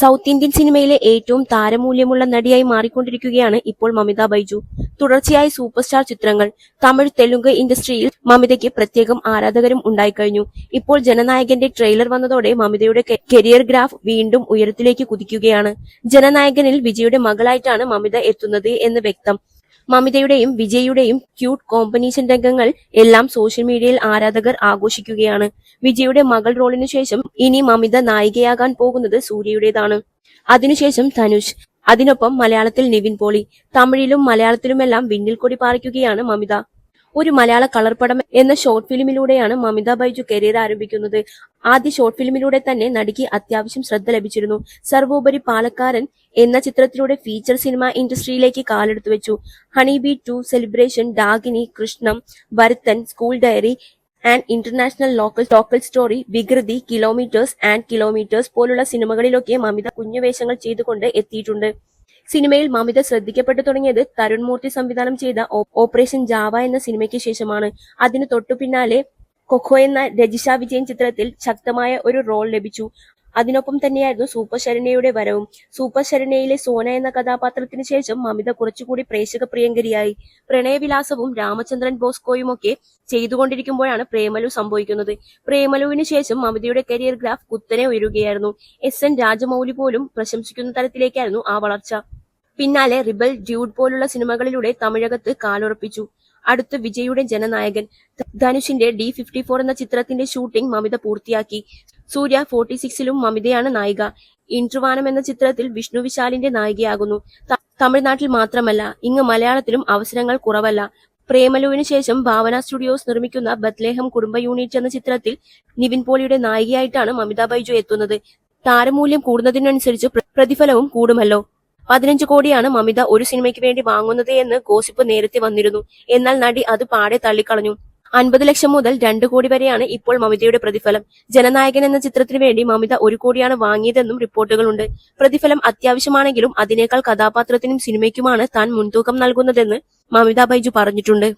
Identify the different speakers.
Speaker 1: South Indian സിനിമയിലെ ഏറ്റവും താരമൂല്യമുള്ള നടിയായി മാറിക്കൊണ്ടിരിക്കുകയാണ് ഇപ്പോൾ മമിത ബൈജു. തുടർച്ചയായി സൂപ്പർ സ്റ്റാർ ചിത്രങ്ങൾ തമിഴ് തെലുങ്ക് ഇൻഡസ്ട്രിയിൽ മമിതയ്ക്ക് പ്രത്യേകം ആരാധകരും ഉണ്ടായിക്കഴിഞ്ഞു. ഇപ്പോൾ ജനനായകന്റെ ട്രെയിലർ വന്നതോടെ മമിതയുടെ കരിയർ ഗ്രാഫ് വീണ്ടും ഉയരത്തിലേക്ക് കുതിക്കുകയാണ്. ജനനായകനിൽ വിജയുടെ മകളായിട്ടാണ് മമിത എത്തുന്നത് എന്ന് വ്യക്തം. മമിതയുടെയും വിജയുടെയും ക്യൂട്ട് കോമ്പിനേഷൻ രംഗങ്ങൾ എല്ലാം സോഷ്യൽ മീഡിയയിൽ ആരാധകർ ആഘോഷിക്കുകയാണ്. വിജയുടെ മകൾ റോളിനു ശേഷം ഇനി മമിത നായികയാകാൻ പോകുന്നത് സൂര്യയുടേതാണ്. അതിനുശേഷം ധനുഷ്. അതിനൊപ്പം മലയാളത്തിൽ നിവിൻ പോളി. തമിഴിലും മലയാളത്തിലുമെല്ലാം വിന്നിൽ കൊടി പാറിക്കുകയാണ് മമിത. ഒരു മലയാള കളർ പടം എന്ന ഷോർട്ട് ഫിലിമിലൂടെയാണ് മമിത ബൈജു കരിയർ ആരംഭിക്കുന്നത്. ആദ്യ ഷോർട്ട് ഫിലിമിലൂടെ തന്നെ നടിക്ക് അത്യാവശ്യം ശ്രദ്ധ ലഭിച്ചിരുന്നു. സർവോപരി പാലക്കാരൻ എന്ന ചിത്രത്തിലൂടെ ഫീച്ചർ സിനിമ ഇൻഡസ്ട്രിയിലേക്ക് കാലെടുത്തു വെച്ചു. Honey Bee to celebration Dakini Krishnam Bharathan school diary and international local ടോക്കൽ story Vikruthi kilometres and kilometres പോലുള്ള സിനിമകളിലൊക്കെ മമിത കുഞ്ഞുവേഷങ്ങൾ ചെയ്തുകൊണ്ട് എത്തിയിട്ടുണ്ട്. സിനിമയിൽ മമിത ശ്രദ്ധിക്കപ്പെട്ടു തുടങ്ങിയത് തരുൺ മൂർത്തി സംവിധാനം ചെയ്ത ഓപ്പറേഷൻ ജാവ എന്ന സിനിമയ്ക്ക് ശേഷമാണ്. അതിന് തൊട്ടു പിന്നാലെ കൊഖോ എന്ന രജിഷ വിജയൻ ചിത്രത്തിൽ ശക്തമായ ഒരു റോൾ ലഭിച്ചു. അതിനൊപ്പം തന്നെയായിരുന്നു സൂപ്പർ ശരണ്യയുടെ വരവും. സൂപ്പർ ശരണ്യയിലെ സോന എന്ന കഥാപാത്രത്തിന് ശേഷം മമിത കുറച്ചുകൂടി പ്രേക്ഷക പ്രിയങ്കരിയായി. പ്രണയവിലാസവും രാമചന്ദ്രൻ ബോസ്കോയും ബോസ്കോയുമൊക്കെ ചെയ്തുകൊണ്ടിരിക്കുമ്പോഴാണ് പ്രേമലു സംഭവിക്കുന്നത്. പ്രേമലുവിന് ശേഷം മമിതയുടെ കരിയർ ഗ്രാഫ് കുത്തനെ ഉയരുകയായിരുന്നു. എസ് എൻ രാജമൗലി പോലും പ്രശംസിക്കുന്ന തരത്തിലേക്കായിരുന്നു ആ വളർച്ച. പിന്നാലെ റിബൽ ഡ്യൂഡ് പോലുള്ള സിനിമകളിലൂടെ തമിഴകത്ത് കാലുറപ്പിച്ചു. അടുത്ത് വിജയുടെ ജനനായകൻ ധനുഷിന്റെ ഡി ഫിഫ്റ്റി ഫോർ എന്ന ചിത്രത്തിന്റെ ഷൂട്ടിംഗ് മമിത പൂർത്തിയാക്കി. സൂര്യ ഫോർട്ടി സിക്സിലും മമിതയാണ് നായിക. ഇൻട്രുവാനം എന്ന ചിത്രത്തിൽ വിഷ്ണു വിശാലിന്റെ നായികയാകുന്നു. തമിഴ്നാട്ടിൽ മാത്രമല്ല ഇങ്ങ് മലയാളത്തിലും അവസരങ്ങൾ കുറവല്ല. പ്രേമലുവിന് ശേഷം ഭാവന സ്റ്റുഡിയോസ് നിർമ്മിക്കുന്ന ബത്ലേഹം കുടുംബ യൂണിറ്റ് എന്ന ചിത്രത്തിൽ നിവിൻ പോളിയുടെ നായികയായിട്ടാണ് മമിത ബൈജു എത്തുന്നത്. താരമൂല്യം കൂടുന്നതിനനുസരിച്ച് പ്രതിഫലവും കൂടുമല്ലോ. പതിനഞ്ച് കോടിയാണ് മമിത ഒരു സിനിമയ്ക്ക് വേണ്ടി വാങ്ങുന്നത് എന്ന് ഗോസിപ്പ് നേരത്തെ വന്നിരുന്നു. എന്നാൽ നടി അത് പാടെ തള്ളിക്കളഞ്ഞു. അൻപത് ലക്ഷം മുതൽ രണ്ട് കോടി വരെയാണ് ഇപ്പോൾ മമിതയുടെ പ്രതിഫലം. ജനനായകൻ എന്ന ചിത്രത്തിന് വേണ്ടി മമിത ഒരു കോടിയാണ് വാങ്ങിയതെന്നും റിപ്പോർട്ടുകളുണ്ട്. പ്രതിഫലം അത്യാവശ്യമാണെങ്കിലും അതിനേക്കാൾ കഥാപാത്രത്തിനും സിനിമയ്ക്കുമാണ് താൻ മുൻതൂക്കം നൽകുന്നതെന്ന് മമിത ബൈജു പറഞ്ഞിട്ടുണ്ട്.